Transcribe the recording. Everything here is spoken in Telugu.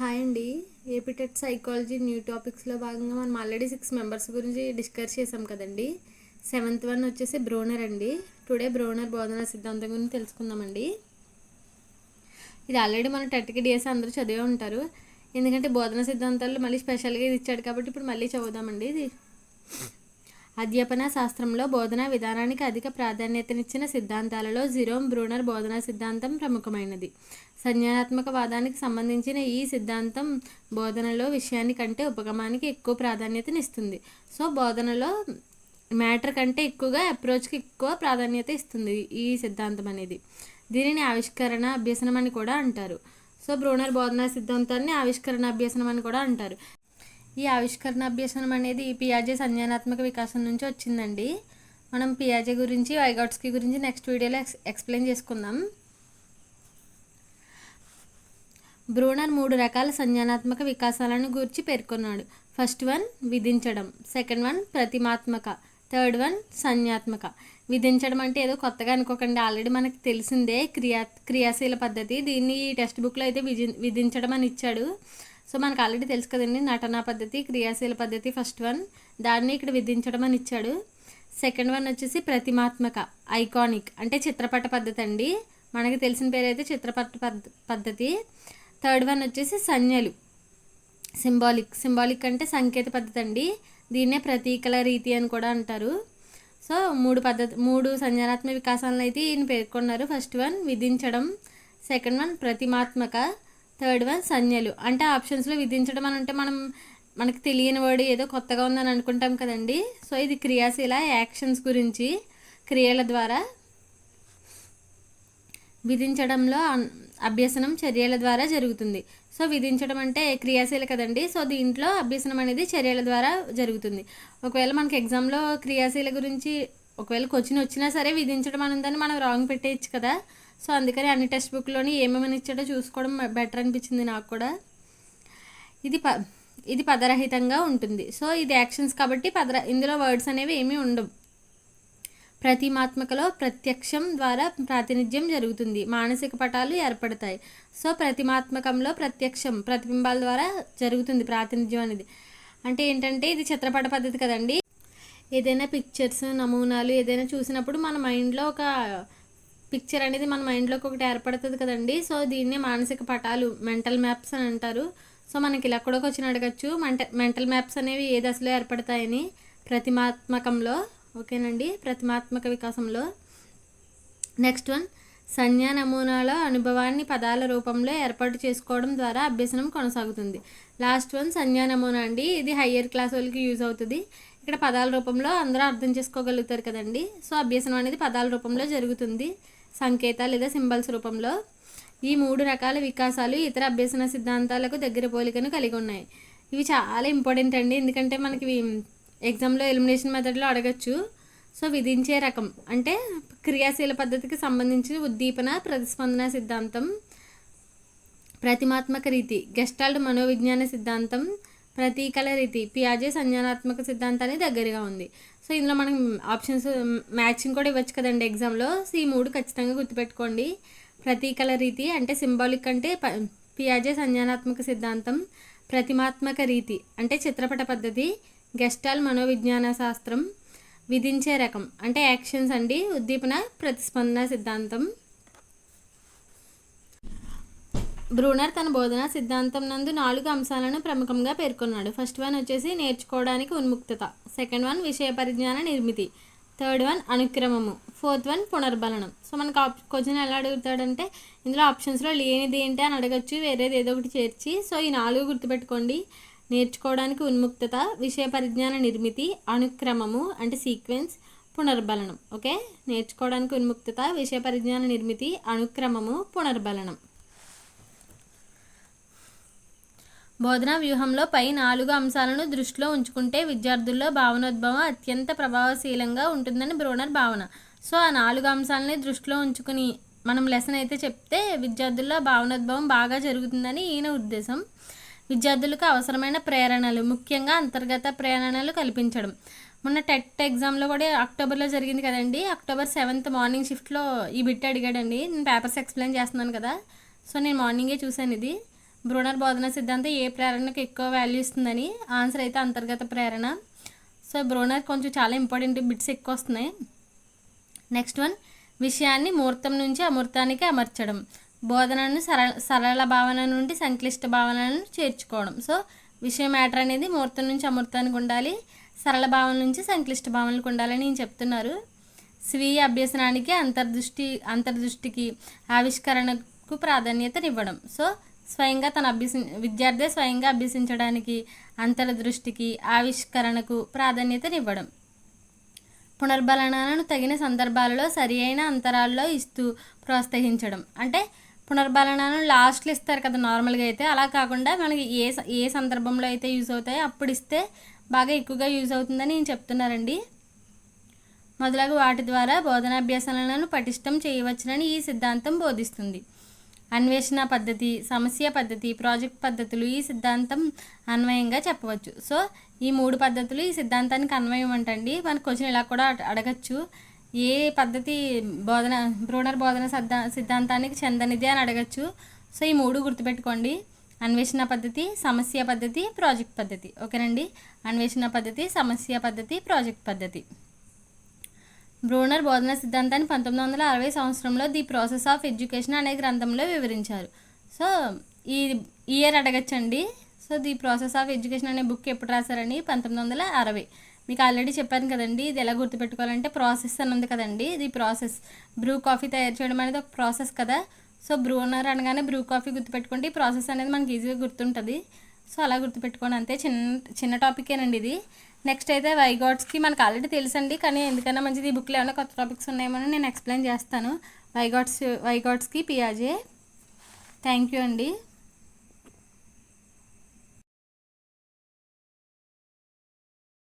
హాయ్ అండి. ఏపీటెట్ సైకాలజీ న్యూ టాపిక్స్లో భాగంగా మనం ఆల్రెడీ సిక్స్ మెంబర్స్ గురించి డిస్కస్ చేసాం కదండి. సెవెంత్ వన్ వచ్చేసి బ్రోనర్ అండి. టుడే బ్రోనర్ బోధన సిద్ధాంతం గురించి తెలుసుకుందామండి. ఇది ఆల్రెడీ మన టెట్కి డిఎస్ అందరూ చదివే ఉంటారు. ఎందుకంటే బోధన సిద్ధాంతాలు మళ్ళీ స్పెషల్గా ఇది ఇచ్చాడు కాబట్టి ఇప్పుడు మళ్ళీ చదువుదామండి ఇది. అధ్యాపన శాస్త్రంలో బోధనా విధానానికి అధిక ప్రాధాన్యతనిచ్చిన సిద్ధాంతాలలో జిరోమ్ బ్రూనర్ బోధనా సిద్ధాంతం ప్రముఖమైనది. సంజ్ఞానాత్మక వాదానికి సంబంధించిన ఈ సిద్ధాంతం బోధనలో విషయాన్ని కంటే ఉపగమానికి ఎక్కువ ప్రాధాన్యతనిస్తుంది. సో బోధనలో మ్యాటర్ కంటే ఎక్కువగా అప్రోచ్కి ఎక్కువ ప్రాధాన్యత ఇస్తుంది ఈ సిద్ధాంతం అనేది. దీనిని ఆవిష్కరణ అభ్యసనం అని కూడా అంటారు. సో బ్రూనర్ బోధనా సిద్ధాంతాన్ని ఆవిష్కరణ అభ్యసనం అని కూడా అంటారు. ఈ ఆవిష్కరణ అభ్యసనం అనేది పియాజే సంజ్ఞానాత్మక వికాసం నుంచి వచ్చిందండి. మనం పియాజే గురించి వైగాట్స్కి గురించి నెక్స్ట్ వీడియోలో ఎక్స్ ఎక్స్ప్లెయిన్ చేసుకుందాం. బ్రూనర్ మూడు రకాల సంజ్ఞానాత్మక వికాసాలను గురించి పేర్కొన్నాడు. ఫస్ట్ వన్ విధించడం. సెకండ్ వన్ ప్రతిమాత్మక. థర్డ్ వన్ సంజ్ఞాత్మక. విధించడం అంటే ఏదో కొత్తగా అనుకోకండి. ఆల్రెడీ మనకు తెలిసిందే క్రియా క్రియాశీల పద్ధతి. దీన్ని ఈ టెక్స్ట్ బుక్లో అయితే విధి విధించడం అని ఇచ్చాడు. సో మనకు ఆల్రెడీ తెలుసు కదండి నటనా పద్ధతి క్రియాశీల పద్ధతి ఫస్ట్ వన్ దాన్ని ఇక్కడ విధించడం అని ఇచ్చాడు. సెకండ్ వన్ వచ్చేసి ప్రతిమాత్మక ఐకానిక్ అంటే చిత్రపట పద్ధతి అండి. మనకి తెలిసిన పేరు అయితే చిత్రపట పద్ధ పద్ధతి. థర్డ్ వన్ వచ్చేసి సంజ్ఞలు. సింబాలిక్ సింబాలిక్ అంటే సంకేత పద్ధతి అండి. దీన్నే ప్రతీకల రీతి అని కూడా అంటారు. సో మూడు పద్ధతి మూడు సంజ్ఞానాత్మక వికాసాలను అయితే ఈయన పేర్కొన్నారు. ఫస్ట్ వన్ విధించడం. సెకండ్ వన్ ప్రతిమాత్మక. థర్డ్ వన్ సంజ్ఞలు. అంటే ఆప్షన్స్లో విధించడం అని అంటే మనం మనకు తెలియని వర్డ్ ఏదో కొత్తగా ఉందని అనుకుంటాం కదండి. సో ఇది క్రియాశీల యాక్షన్స్ గురించి క్రియల ద్వారా విధించడంలో అభ్యసనం చర్యల ద్వారా జరుగుతుంది. సో విధించడం అంటే క్రియాశీల కదండి. సో దీంట్లో అభ్యసనం అనేది చర్యల ద్వారా జరుగుతుంది. ఒకవేళ మనకి ఎగ్జామ్లో క్రియాశీల గురించి ఒకవేళ క్వశ్చన్ వచ్చినా సరే విధించడం అనందని మనం రాంగ్ పెట్టేయచ్చు కదా. సో అందుకని అన్ని టెక్స్ట్ బుక్లోని ఏమేమైనా ఇచ్చాడో చూసుకోవడం బెటర్ అనిపించింది నాకు కూడా. ఇది ప ఇది పదరహితంగా ఉంటుంది. సో ఇది యాక్షన్స్ కాబట్టి పదర ఇందులో వర్డ్స్ అనేవి ఏమీ ఉండవు. ప్రతిమాత్మకలో ప్రత్యక్షం ద్వారా ప్రాతినిధ్యం జరుగుతుంది. మానసిక పటాలు ఏర్పడతాయి. సో ప్రతిమాత్మకంలో ప్రత్యక్షం ప్రతిబింబాల ద్వారా జరుగుతుంది ప్రాతినిధ్యం అనేది. అంటే ఏంటంటే ఇది చిత్రపట పద్ధతి కదండి. ఏదైనా పిక్చర్స్ నమూనాలు ఏదైనా చూసినప్పుడు మన మైండ్లో ఒక పిక్చర్ అనేది మన మైండ్లోకి ఒకటి ఏర్పడుతుంది కదండి. సో దీన్ని మానసిక పటాలు మెంటల్ మ్యాప్స్ అని అంటారు. సో మనకి ఇలా కూడా వచ్చిన అడగచ్చు. మెంటల్ మెంటల్ మ్యాప్స్ అనేవి ఏ దశలో ఏర్పడతాయని? ప్రతిమాత్మకంలో ఓకేనండి? ప్రతిమాత్మక వికాసంలో. నెక్స్ట్ వన్ సంజ్ఞా నమూనాల అనుభవాన్ని పదాల రూపంలో ఏర్పాటు చేసుకోవడం ద్వారా అభ్యసనం కొనసాగుతుంది. లాస్ట్ వన్ సంజ్ఞా నమూనా అండి. ఇది హయ్యర్ క్లాస్ వాళ్ళకి యూజ్ అవుతుంది. ఇక్కడ పదాల రూపంలో అందరూ అర్థం చేసుకోగలుగుతారు కదండి. సో అభ్యసనం అనేది పదాల రూపంలో జరుగుతుంది. సంకేత లేదా సింబల్స్ రూపంలో ఈ మూడు రకాల వికాసాలు ఇతర అభ్యసన సిద్ధాంతాలకు దగ్గర పోలికను కలిగి ఉన్నాయి. ఇవి చాలా ఇంపార్టెంట్ అండి. ఎందుకంటే మనకి ఎగ్జామ్లో ఎలిమినేషన్ మెథడ్లో అడగచ్చు. సో విధించే రకం అంటే క్రియాశీల పద్ధతికి సంబంధించిన ఉద్దీపన ప్రతిస్పందన సిద్ధాంతం ప్రతిమాత్మక రీతి గెస్టాల్డ్ మనోవిజ్ఞాన సిద్ధాంతం ప్రతీకల రీతి పియాజే సంజ్ఞానాత్మక సిద్ధాంతానికి దగ్గరగా ఉంది. సో ఇందులో మనం ఆప్షన్స్ మ్యాచింగ్ కూడా ఇవ్వచ్చు కదండి ఎగ్జామ్లో సో ఈ మూడు ఖచ్చితంగా గుర్తుపెట్టుకోండి. ప్రతీకల రీతి అంటే సింబాలిక్ అంటే పియాజే సంజ్ఞానాత్మక సిద్ధాంతం ప్రతిమాత్మక రీతి అంటే చిత్రపట పద్ధతి గెస్టాల్ మనోవిజ్ఞాన శాస్త్రం విధించే రకం అంటే యాక్షన్స్ అండి ఉద్దీపన ప్రతిస్పందన సిద్ధాంతం. బ్రూనర్ తన బోధన సిద్ధాంతం నందు నాలుగు అంశాలను ప్రముఖంగా పేర్కొన్నాడు. ఫస్ట్ వన్ వచ్చేసి నేర్చుకోవడానికి ఉన్ముక్తత. సెకండ్ వన్ విషయ పరిజ్ఞాన నిర్మితి. థర్డ్ వన్ అనుక్రమము. ఫోర్త్ వన్ పునర్బలనం. సో మనకు ఆప్ క్వశ్చన్ ఎలా అడుగుతాడంటే ఇందులో ఆప్షన్స్లో లేనిది ఏంటి అని అడగచ్చు వేరేది ఏదో ఒకటి చేర్చి. సో ఈ నాలుగు గుర్తుపెట్టుకోండి. నేర్చుకోవడానికి ఉన్ముక్తత విషయ పరిజ్ఞాన నిర్మితి అనుక్రమము అంటే సీక్వెన్స్ పునర్బలనం. ఓకే? నేర్చుకోవడానికి ఉన్ముక్తత విషయ పరిజ్ఞాన నిర్మితి అనుక్రమము పునర్బలనం. బోధనా వ్యూహంలో పై నాలుగు అంశాలను దృష్టిలో ఉంచుకుంటే విద్యార్థుల్లో భావనోద్భవం అత్యంత ప్రభావశీలంగా ఉంటుందని బ్రోనర్ భావన. సో ఆ నాలుగు అంశాలని దృష్టిలో ఉంచుకుని మనం లెసన్ అయితే చెప్తే విద్యార్థుల్లో భావనోద్భవం బాగా జరుగుతుందని ఈయన ఉద్దేశం. విద్యార్థులకు అవసరమైన ప్రేరణలు ముఖ్యంగా అంతర్గత ప్రేరణలు కల్పించడం. మొన్న టెట్ ఎగ్జామ్లో కూడా అక్టోబర్లో జరిగింది కదండి. అక్టోబర్ సెవెంత్ మార్నింగ్ షిఫ్ట్లో ఈ బిట్ అడిగాడండి. నేను పేపర్స్ ఎక్స్ప్లెయిన్ చేస్తున్నాను కదా. సో నేను మార్నింగే చూశాను ఇది. బ్రూనర్ బోధన సిద్ధాంతం ఏ ప్రేరణకు ఎక్కువ వాల్యూ ఇస్తుందని? ఆన్సర్ అయితే అంతర్గత ప్రేరణ. సో బ్రోనర్ కొంచెం చాలా ఇంపార్టెంట్ బిట్స్ ఎక్కువ వస్తున్నాయి. నెక్స్ట్ వన్ విషయాన్ని ముహూర్తం నుంచి అమూర్తానికి అమర్చడం. బోధనను సరళ సరళ భావన నుండి సంక్లిష్ట భావనను చేర్చుకోవడం. సో విషయం మ్యాటర్ అనేది మూర్తం నుంచి అమూర్తానికి ఉండాలి సరళ భావన నుంచి సంక్లిష్ట భావనలకు ఉండాలని నేను చెప్తున్నారు. స్వీయ అభ్యసనానికి అంతర్దృష్టి అంతర్దృష్టికి ఆవిష్కరణకు ప్రాధాన్యతనివ్వడం. సో స్వయంగా తన అభ్యసి విద్యార్థి స్వయంగా అభ్యసించడానికి అంతర్దృష్టికి ఆవిష్కరణకు ప్రాధాన్యతనివ్వడం. పునర్బలనాలను తగిన సందర్భాలలో సరి అయిన అంతరాల్లో ఇస్తూ ప్రోత్సహించడం. అంటే పునర్బలనాలను లాస్ట్లో ఇస్తారు కదా నార్మల్గా అయితే. అలా కాకుండా మనకి ఏ స- ఏ సందర్భంలో అయితే యూజ్ అవుతాయో అప్పుడు ఇస్తే బాగా ఎక్కువగా యూజ్ అవుతుందని నేను చెప్తున్నారండి మొదలగు వాటి ద్వారా బోధనాభ్యాసాలను పటిష్టం చేయవచ్చునని ఈ సిద్ధాంతం బోధిస్తుంది. అన్వేషణ పద్ధతి సమస్య పద్ధతి ప్రాజెక్ట్ పద్ధతులు ఈ సిద్ధాంతం అన్వయంగా చెప్పవచ్చు. సో ఈ మూడు పద్ధతులు ఈ సిద్ధాంతానికి అన్వయం అంటండి. మన క్వశ్చన్ ఇలా కూడా అడగచ్చు. ఏ పద్ధతి బోధన బ్రూనర్ బోధన సిద్ధా సిద్ధాంతానికి చెందనిది అని అడగచ్చు. సో ఈ మూడు గుర్తుపెట్టుకోండి. అన్వేషణ పద్ధతి సమస్య పద్ధతి ప్రాజెక్ట్ పద్ధతి. ఓకేనండి? అన్వేషణ పద్ధతి సమస్య పద్ధతి ప్రాజెక్ట్ పద్ధతి. బ్రూనర్ బోధన సిద్ధాంతాన్ని పంతొమ్మిది వందల అరవై సంవత్సరంలో ది ప్రాసెస్ ఆఫ్ ఎడ్యుకేషన్ అనే గ్రంథంలో వివరించారు. సో ఈ year అడగచ్చండి. So the process of education అనే బుక్ ఎప్పుడు రాశారని? పంతొమ్మిది వందల అరవై. మీకు ఆల్రెడీ చెప్పాను కదండి ఇది ఎలా గుర్తుపెట్టుకోవాలంటే ప్రాసెస్ అని ఉంది కదండి. ఇది ప్రాసెస్ బ్రూ కాఫీ తయారు చేయడం అనేది ఒక ప్రాసెస్ కదా. సో బ్రూనర్ అనగానే బ్రూ కాఫీ గుర్తుపెట్టుకుంటే ఈ ప్రాసెస్ అనేది మనకి ఈజీగా గుర్తుంటుంది. సో అలా గుర్తుపెట్టుకోండి. అంతే చిన్న చిన్న టాపికేనండి ఇది. నెక్స్ట్ అయితే వైగాట్స్కి మనకు ఆల్రెడీ తెలుసండి. కానీ ఎందుకన్నా మంచిది ఈ బుక్లో ఏమైనా కొత్త టాపిక్స్ ఉన్నాయేమో నేను ఎక్స్ప్లెయిన్ చేస్తాను. వైగాట్స్ వైగాట్స్కి పియాజే థ్యాంక్ యూ అండి.